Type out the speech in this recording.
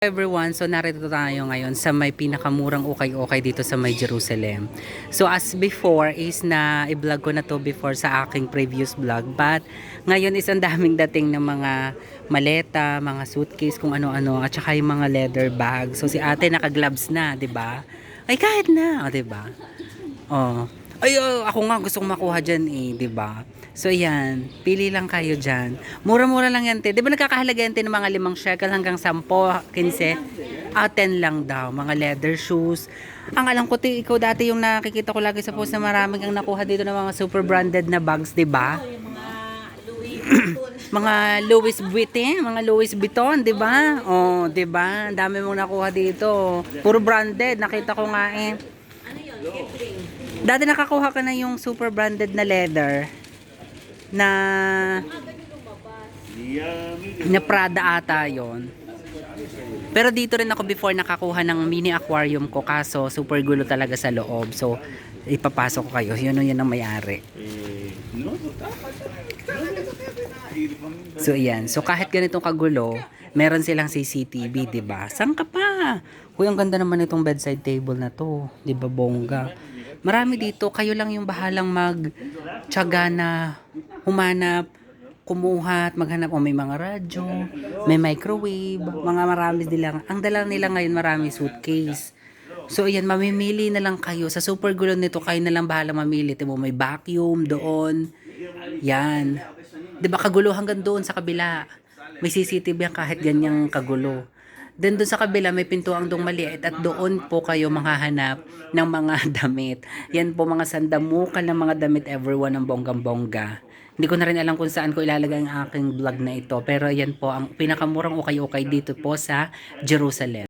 everyone, so narito tayo ngayon sa may pinakamurang ukay-ukay dito sa may Jerusalem. So as before is na i-vlog ko na to before sa aking previous vlog but ngayon is ang daming dating ng mga maleta, mga suitcase, kung ano-ano at saka yung mga leather bag. So si ate naka-gloves na, 'di ba? Ay kahit na, oh, 'di ba? Oh. Ay, oh, ako nga gusto kong makuha dyan eh, di ba? So, yan. Pili lang kayo dyan. Mura-mura lang yan, te. Di ba nagkakahalaga yan, te, ng mga limang shekel hanggang 10, 15? Ah, 10 lang daw. Mga leather shoes. Ang alam ko, te, ikaw dati yung nakikita ko lagi sa post na marami kang nakuha dito ng mga super branded na bags, di ba? mga Louis Vuitton, mga Louis Vuitton, 'di ba? Oh, 'di ba? Ang dami mong nakuha dito. Puro branded, nakita ko nga eh. Dati nakakuha ka na yung super branded na leather na na Prada ata yon. Pero dito rin ako before nakakuha ng mini aquarium ko kaso super gulo talaga sa loob. So ipapasok ko kayo. Yun yun ang may-ari. So yan. So kahit ganitong kagulo, meron silang CCTV, 'di ba? Saan ka pa? Kuya, ang ganda naman itong bedside table na to, 'di ba, bongga? Marami dito, kayo lang yung bahalang mag tiyaga na humanap, kumuha at maghanap. O may mga radyo, may microwave, mga marami nila. Ang dala nila ngayon marami suitcase. So, ayan, mamimili na lang kayo. Sa super gulo nito, kayo na lang bahala mamili. Diba, may vacuum doon. Yan. ba kagulo hanggang doon sa kabila. May CCTV yan kahit ganyang kagulo. Then doon sa kabila may pintuang dong maliit at doon po kayo manghahanap ng mga damit. Yan po mga sandamukan ng mga damit everyone ng bonggang-bongga. Hindi ko na rin alam kung saan ko ilalagay ang aking vlog na ito. Pero yan po ang pinakamurang ukay-ukay dito po sa Jerusalem.